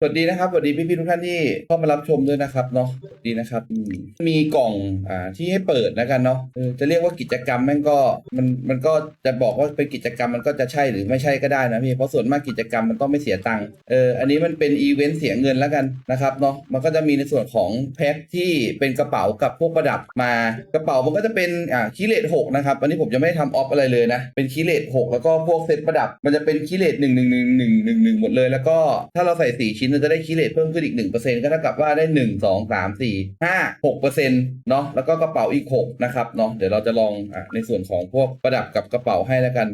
สวัสดีนะครับสวัสดีพี่พี่ทุกท่านที่เข้ามารับชมด้วยนะครับเนาะดีนะครับอืมมีกล่องอ่าที่ให้เปิดแล้วกันเนาะเออจะเรียกว่ากิจกรรมแม่งก็มันมันก็จะบอกว่าเป็นกิจกรรมมันก็จะใช่หรือไม่ใช่ก็ได้นะพี่เพราะส่วนมากกิจกรรมมันต้องไม่เสียตังค์เอออันนี้มันเป็นอีเวนต์เสียเงินแล้วกันนะครับเนาะมันก็จะมีในส่วนของแพ็คที่เป็นกระเป๋ากับพวกประดับมากระเป๋ามันก็จะเป็นอ่าคีเลตหกนะครับอันนี้ผมจะไม่ได้ทำออฟอะไรเลยนะเป็นคีเลตหกแล้วก็พวกเซตประดับ มันจะเป็นคีเลตหนึ่งหนึ่งหนึ่งหนึ่งหนึ่งหนึ่งหมดเลย แล้วก็ถ้าเราใส่สี่ชิ้นเราจะได้คีเลตเพิ่มขึ้นอีกหนึ่งเปอร์เซ็นต์ก็เท่ากับว่าได้หนึ่งสองสามสี่ห้าหกเปอร์เซ็นต์เนาะแล้วก็กระเป๋าอีกหกนะครับเนาะเดี๋ยวเราจะลองอะในส่วนของพวกประดับกับกระเป๋าให้แล้วกัน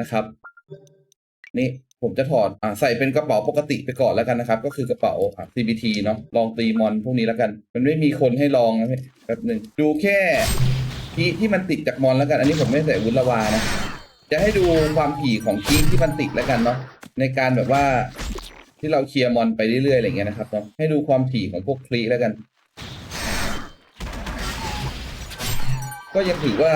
นะครับ นี่ผมจะถอดอ่าใส่เป็นกระเป๋าปกติไปก่อนแล้วกันนะครับ ก็คือกระเป๋าอะ CBT เนาะลองตีมอนพวกนี้แล้วกัน มันไม่มีคนให้ลองนะพี่แป๊บหนึ่งดูแค่คีย์ที่มันติดจากมอนแล้วกัน อันนี้ผมไม่ใส่วุธละวานะจะให้ดูความถี่ของคีย์ที่มันติดแล้วกันเนาะในการแบบว่า ที่เราเคลียร์มอนไปเรื่อยๆอะไรเงี้ยนะครับเนาะให้ดูความถี่ของพวกคลีแล้วกัน ก็ยังถือว่า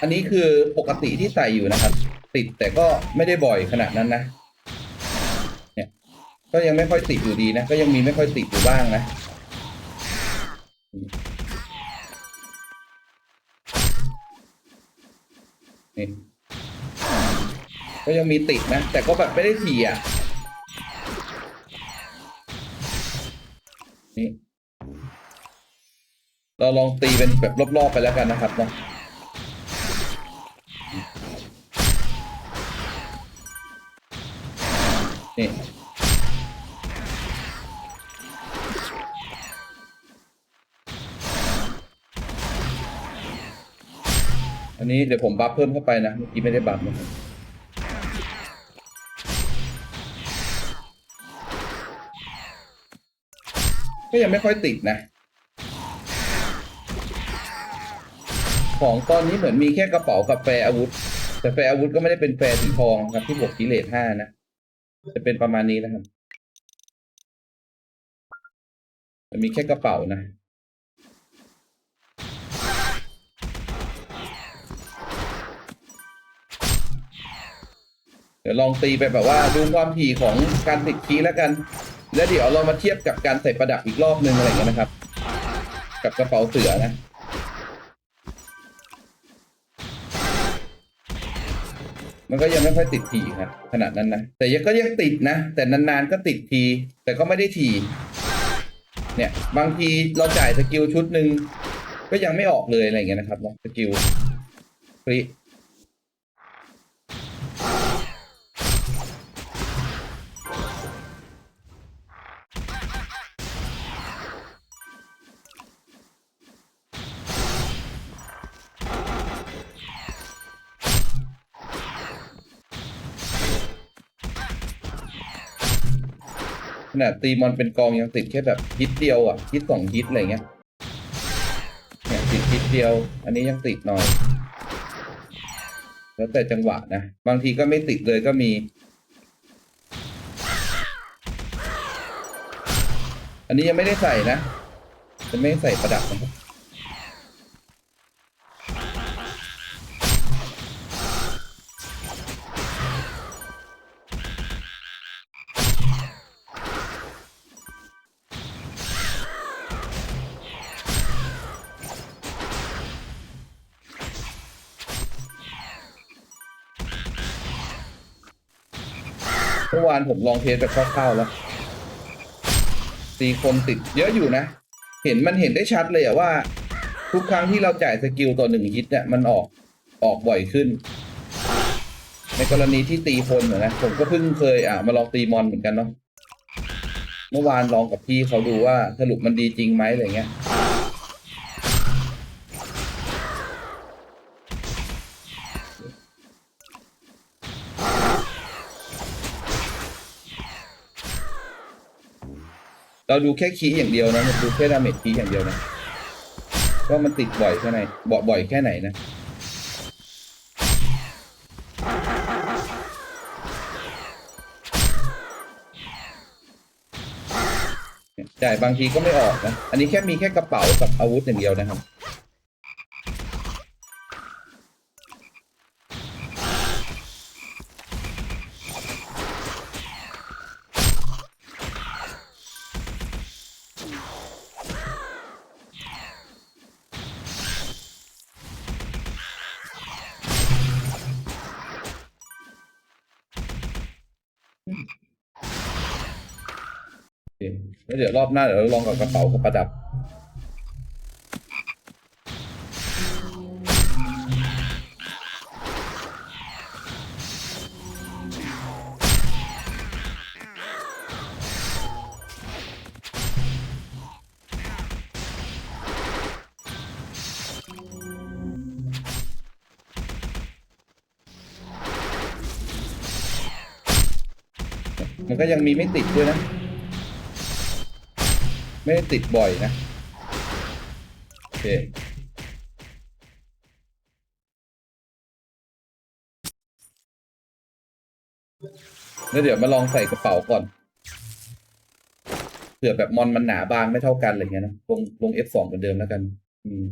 อันนี้คือปกติที่ใส่อยู่นะครับ ติดแต่ก็ไม่ได้บ่อยขนาดนั้นนะ เนี่ย ก็ยังไม่ค่อยติดอยู่ดีนะ ก็ยังมีไม่ค่อยติดอยู่บ้างนะนี่ก็ยังมีติดนะ แต่ก็แบบไม่ได้ถี่อะ นี่เราลองตีเป็นแบบรอบๆไปแล้วกันนะครับเนาะนี่อันนี้เดี๋ยวผมบัฟเพิ่มเข้าไปนะเมื่อกี้ไม่ได้บัฟนะครับ ก็ยังไม่ค่อยติดนะ ของตอนนี้เหมือนมีแค่กระเป๋ากับแฟอาวุธ แต่แฟอาวุธก็ไม่ได้เป็นแฟร์สีทองครับที่บวกกิเลสห้านะ จะเป็นประมาณนี้นะครับมันมีแค่กระเป๋านะเดี๋ยวลองตีไปแบบว่าดูความถี่ของการติดคีย์แล้วกัน แล้วเดี๋ยวเรามาเทียบกับการใส่ประดับอีกรอบนึงอะไรอย่างเงี้ยนะครับ กับกระเป๋าเสือนะมันก็ยังไม่ค่อยติดทีครับขนาดนั้นนะแต่ยังก็ยังติดนะ แต่นานๆก็ติดที แต่ก็ไม่ได้ที เนี่ย บางทีเราจ่ายสกิลชุดหนึ่งก็ยังไม่ออกเลยอะไรเงี้ยนะครับเนาะสกิลฟรี นาดตีมอนเป็นกองยังติดแค่แบบฮิตเดียวอะฮิตสองฮิตอะไรเงี้ยเนี่ยติดฮิตเดียว อันนี้ยังติดหน่อย แล้วแต่จังหวะนะ บางทีก็ไม่ติดเลยก็มี อันนี้ยังไม่ได้ใส่นะจะไม่ใส่ประดับนะครับานผมลองเทสแบบคร่าวๆแล้วตีคนติดเยอะอยู่นะ เห็นมันเห็นได้ชัดเลยอะว่า ทุกครั้งที่เราจ่ายสกิลต่อหนึ่งฮิตเนี่ยมันออกออกบ่อยขึ้น ในกรณีที่ตีคนอะนะผมก็เพิ่งเคยอะมาลองตีมอนเหมือนกันเนาะเมื่อวานลองกับพี่เขาดูว่าสรุปมันดีจริงไหมอะไรเงี้ย เราดูแค่คีอย่างเดียวนะดูแค่ดาเมจคีอย่างเดียวนะว่ามันติดบ่อยแค่ไหนบ่อบ่อยแค่ไหนนะจ่ายบางทีก็ไม่ออกนะ อันนี้แค่มีแค่กระเป๋ากับอาวุธอย่างเดียวนะครับ เค แล้วเดี๋ยวรอบหน้าเดี๋ยวเราลองกับกระเป๋ากับประดับ มันก็ยังมีไม่ติดด้วยนะ ไม่ได้ติดบ่อยนะ โอเคแล้วเดี๋ยวมาลองใส่กระเป๋าก่อนเผื่อแบบมอนมันหนาบางไม่เท่ากันอะไรเงี้ยนะลงลง F2 เหมือนเดิมแล้วกัน อืม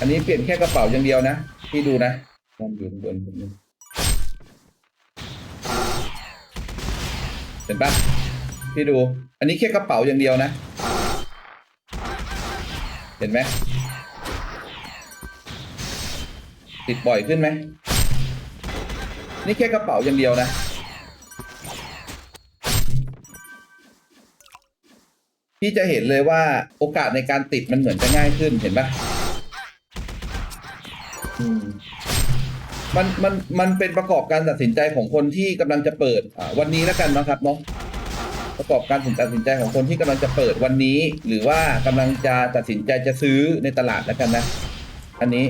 อันนี้เปลี่ยนแค่กระเป๋าอย่างเดียวนะที่ดูนะมอนอยู่บนผมนึงเห็นปะ พี่ดู อันนี้แค่กระเป๋าอย่างเดียวนะ เห็นไหมติดบ่อยขึ้นไหม นี่แค่กระเป๋าอย่างเดียวนะ พี่จะเห็นเลยว่าโอกาสในการติดมันเหมือนจะง่ายขึ้นเห็นปะมมันมันมันเป็นประกอบการตัดสินใจของคนที่กำลังจะเปิดวันนี้แล้วกันนะครับเนาะ ประกอบการตัดสินใจของคนที่กำลังจะเปิดวันนี้ หรือว่ากำลังจะตัดสินใจจะซื้อในตลาดแล้วกันนะ อันนี้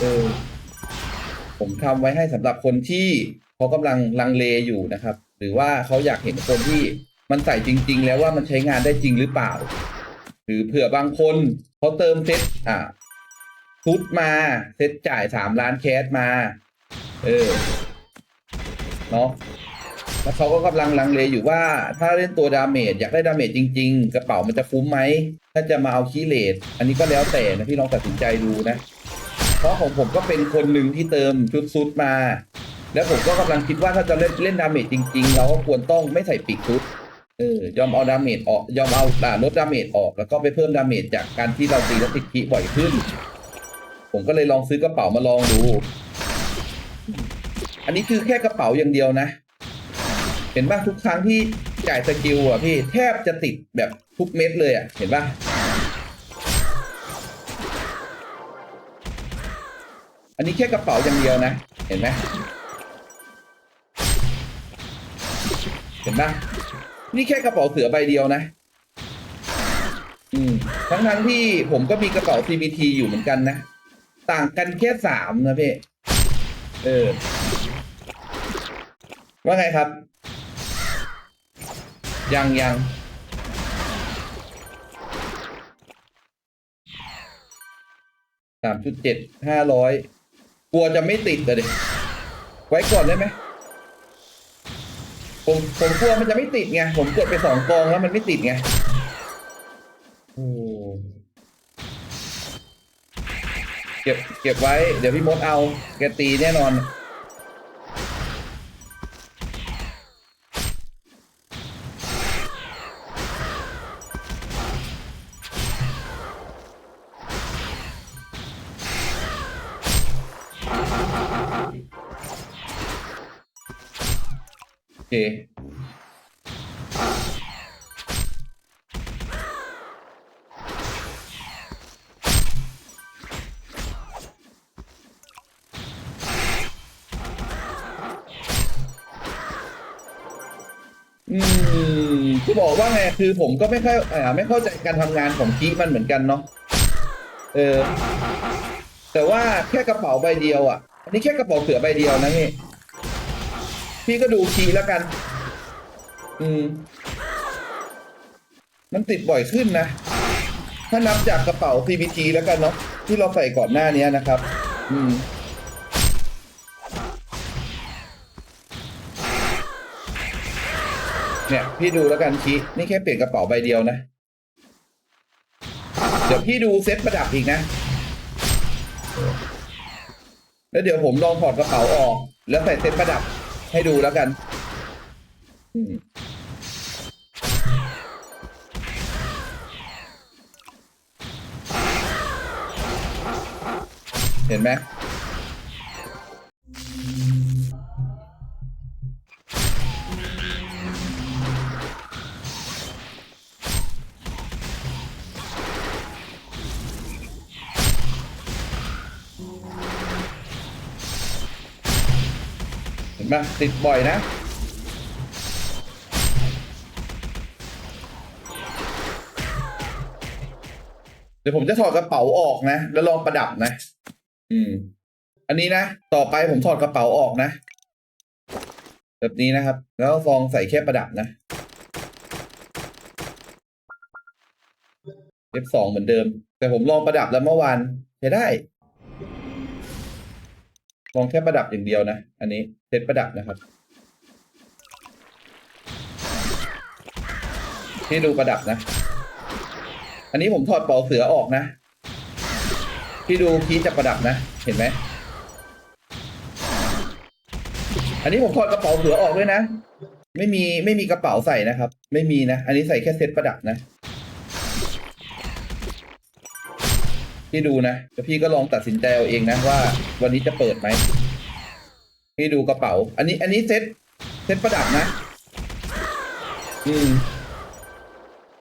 เออผมทำไว้ให้สำหรับคนที่เขากำลังลังเลอยู่นะครับ หรือว่าเขาอยากเห็นคนที่มันใส่จริง ๆ แล้วว่ามันใช้งานได้จริงหรือเปล่า หรือเผื่อบางคนเขาเติมเซ็ตอ่าชุดมาเซ็ตจ่ายสามล้านแคสมา เออเนาะ แล้วเขาก็กำลังลังเลอยู่ว่า ถ้าเล่นตัวดาเมจอยากได้ดาเมจจริง ๆ กระเป๋ามันจะคุ้มไหม ถ้าจะมาเอาคีย์เลทอันนี้ก็แล้วแต่นะพี่ลองตัดสินใจดูนะ เพราะของผมก็เป็นคนหนึ่งที่เติมชุดซุดมา แล้วผมก็กำลังคิดว่าถ้าจะเล่นเล่นดาเมจจริง ๆ เราก็ควรต้องไม่ใส่ปีกชุดเออยอมเอาดาเมจออกยอมเอาอ่าลดดาเมจออกแล้วก็ไปเพิ่มดาเมจจากการที่เราตีแล้วติดคีบ่อยขึ้น ผมก็เลยลองซื้อกระเป๋ามาลองดู อันนี้คือแค่กระเป๋าอย่างเดียวนะ เห็นป่ะทุกครั้งที่จ่ายสกิลอะพี่แทบจะติดแบบทุกเม็ดเลยอะ เห็นป่ะอันนี้แค่กระเป๋าอย่างเดียวนะ เห็นไหมเห็นป่ะนี่แค่กระเป๋าเสือใบเดียวนะอืมทั้งทั้งๆที่ผมก็มีกระเป๋า CBT อยู่เหมือนกันนะ ต่างกันแค่สามนะพี่ เออ ว่าไงครับ ยังยังสามจุดเจ็ดห้าร้อยกลัวจะไม่ติดเลยไว้ก่อนได้ไหมผมผมกลัวมันจะไม่ติดไง ผมกดไปสองกองแล้วมันไม่ติดไงโอ้เก็บเก็บไว้ เดี๋ยวพี่มดเอา แกตีแน่นอน อืมจะบอกว่าไงคือผมก็ไม่ค่อยอ่าไม่เข้าใจการทำงานของคีมันเหมือนกันเนาะเออแต่ว่าแค่กระเป๋าใบเดียวอะอันนี้แค่กระเป๋าเสือใบเดียวนะพี่ พี่ก็ดูคีแล้วกัน อืม มันติดบ่อยขึ้นนะ ถ้านับจากกระเป๋า CBT แล้วกันเนาะที่เราใส่ก่อนหน้านี้นะครับ อืมเนี่ย พี่ดูแล้วกันคีนี่แค่เปลี่ยนกระเป๋าใบเดียวนะ เดี๋ยวพี่ดูเซ็ตประดับอีกนะ แล้วเดี๋ยวผมลองถอดกระเป๋าออก แล้วใส่เซ็ตประดับ ให้ดูแล้วกันเห็นไหม มาติดบ่อยนะเดี๋ยวผมจะถอดกระเป๋าออกนะ แล้วลองประดับนะ อืม อันนี้นะ ต่อไปผมถอดกระเป๋าออกนะแบบนี้นะครับ แล้วฟองใส่แค่ประดับนะ F2 เหมือนเดิม แต่ผมลองประดับแล้วเมื่อวานใช้ได้ ลองแค่ประดับอย่างเดียวนะ อันนี้เซตประดับนะครับนี่ดูประดับนะ อันนี้ผมถอดเปลอกเสือออกนะ พี่ดูคีจะประดับนะ เห็นไหม อันนี้ผมถอดกระเป๋าเสือออกด้วยนะ ไม่มีไม่มีกระเป๋าใส่นะครับ ไม่มีนะ อันนี้ใส่แค่เซตประดับนะ พี่ดูนะแล้วพี่ก็ลองตัดสินใจเอาเองนะว่า วันนี้จะเปิดไหมพี่ดูกระเป๋า อันนี้ อันนี้เซตเซตประดับนะ อืม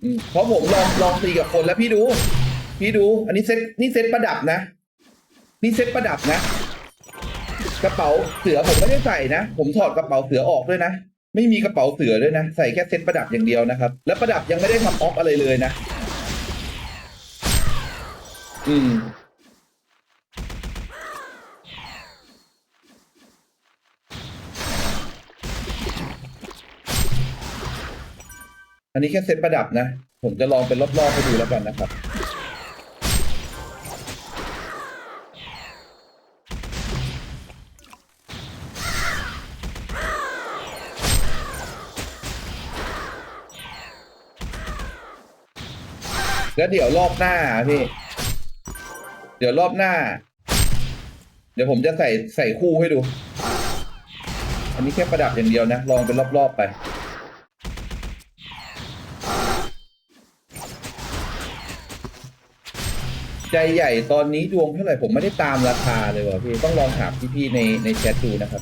อืมเพราะผมลองลองตีกับคนแล้วพี่ดู พี่ดู อันนี้เซตนี่เซตประดับนะ นี่เซตประดับนะ กระเป๋าเสือผมไม่ได้ใส่นะ ผมถอดกระเป๋าเสือออกด้วยนะ ไม่มีกระเป๋าเสือด้วยนะ ใส่แค่เซตประดับอย่างเดียวนะครับ แล้วประดับยังไม่ได้ทำออฟอะไรเลยนะ อืมอันนี้แค่เซตประดับนะ ผมจะลองเป็นรอบๆให้ดูแล้วกันนะครับ แล้วเดี๋ยวรอบหน้าพี่ เดี๋ยวรอบหน้า เดี๋ยวผมจะใส่ใส่คู่ให้ดู อันนี้แค่ประดับอย่างเดียวนะ ลองเป็นรอบๆไป ใจใหญ่ตอนนี้ดวงเท่าไหร่ผมไม่ได้ตามราคาเลยว่ะพี่ ต้องลองถามพี่ๆในในแชทดูนะครับ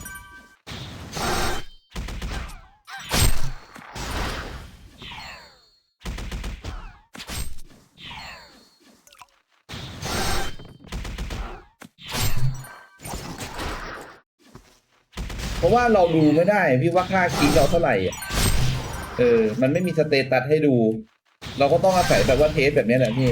ว่าเราดูไม่ได้ พี่ว่าค่าคิกเราเท่าไหร่อะเออ มันไม่มีสเตตัสให้ดู เราก็ต้องอาศัยแบบว่าเทสแบบนี้แหละพี่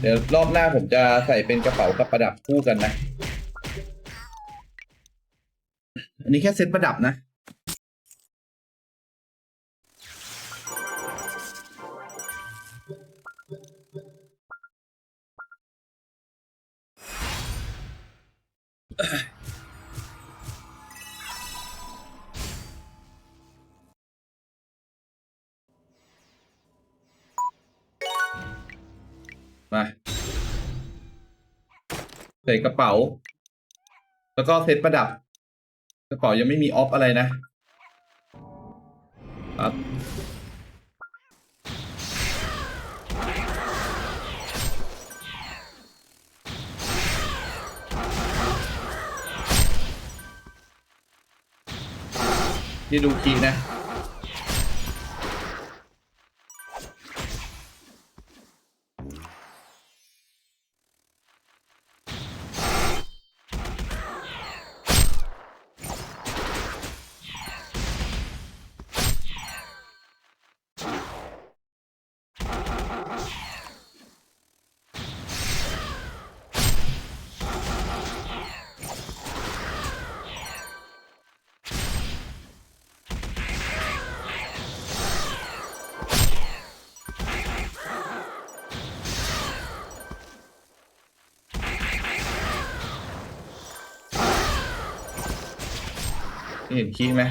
เดี๋ยวรอบหน้าผมจะใส่เป็นกระเป๋ากับประดับคู่กันนะ อันนี้แค่เซตประดับนะเใส่กระเป๋า แล้วก็เซตประดับ กระเป๋ายังไม่มีออฟอะไรนะครับที่ดูคีนะ เห็นคีย์ไหม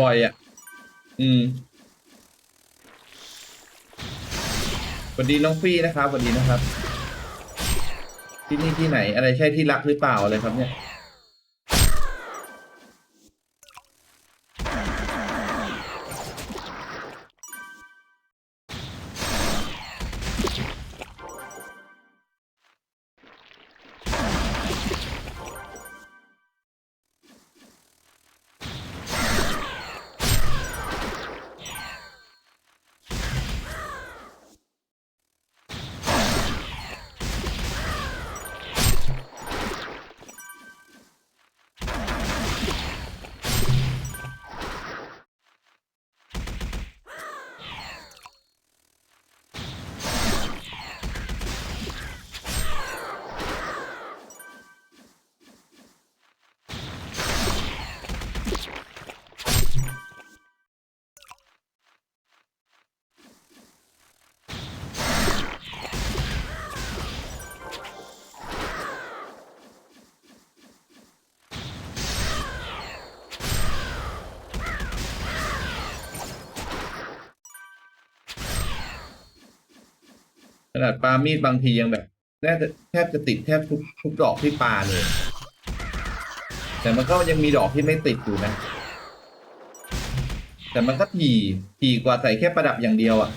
บ่อยอะ อืมสวัสดีน้องฟี่นะครับสวัสดีนะครับ ที่นี่ที่ไหน อะไรใช่ที่รักหรือเปล่าอะไรครับเนี่ย นาดปามีดบางทียังแบบแทบจะแทบจะติดแทบทุกทุกดอกที่ปาเลย แต่มันก็ยังมีดอกที่ไม่ติดอยู่นะ แต่มันก็ถี่ถี่กว่าใส่แค่ประดับอย่างเดียวอะ่ะ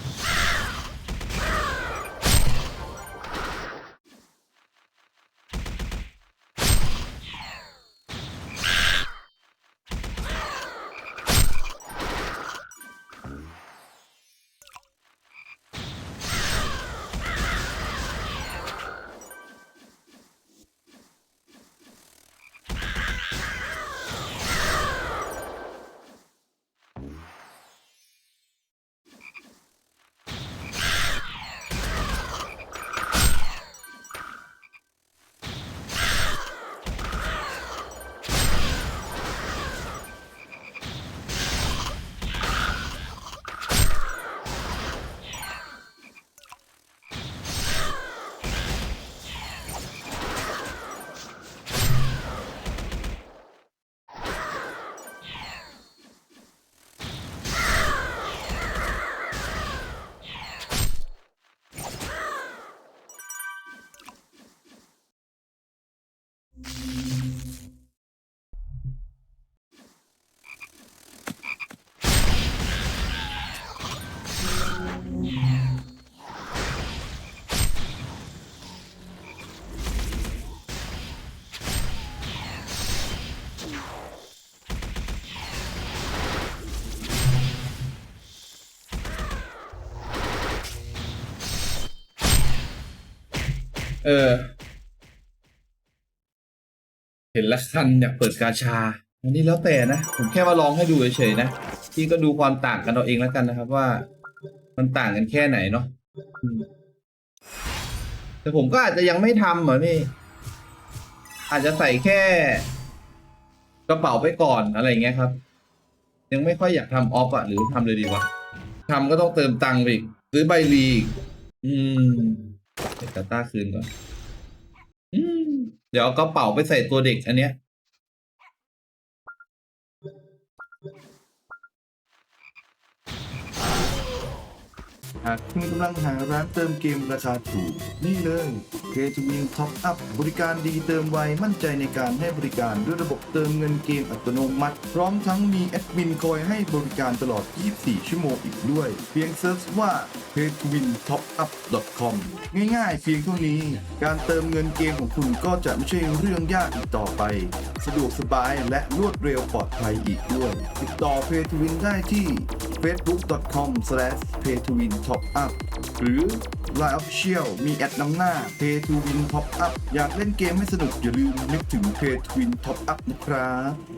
เออ เห็นละคันอยากเปิดกาชา อันนี้แล้วแต่นะ ผมแค่มาลองให้ดูเฉยๆนะ พี่ก็ดูความต่างกันเอาเองแล้วกันนะครับว่า มันต่างกันแค่ไหนเนาะแต่ผมก็อาจจะยังไม่ทำเหรอพี่ อาจจะใส่แค่กระเป๋าไปก่อนอะไรอย่างเงี้ยครับ ยังไม่ค่อยอยากทำออฟอะหรือทำเลยดีวะทำก็ต้องเติมตังค์ไปอีกซื้อใบลีอีกอืม เดี๋ยวตาต้าคืนก่อนอเดี๋ยวเอากระเป๋าไปใส่ตัวเด็กอันเนี้ย หากคุณกำลังหาร้านเติมเกมราคาถูก นี่เลย k 2 w i n Top Up บริการดีเติมไว มั่นใจในการให้บริการด้วยระบบเติมเงินเกมอัตโนมัติ พร้อมทั้งมีแอดมินคอยให้บริการตลอด 24 ชั่วโมงอีกด้วย เพียงเซิร์ชว่า k 2 w i n Top Up com ง่ายๆ เพียงเท่านี้ การเติมเงินเกมของคุณก็จะไม่ใช่เรื่องยากอีกต่อไป สะดวกสบายและรวดเร็วปลอดภัยอีกด้วย ติดต่อ Pay t Win ได้ที่ Top Up หรือ Line Official มีแอดนำหน้า Pay to Win Top Up อยากเล่นเกมให้สนุกอย่าลืมนึกถึง Pay to Win Top Up นะครับ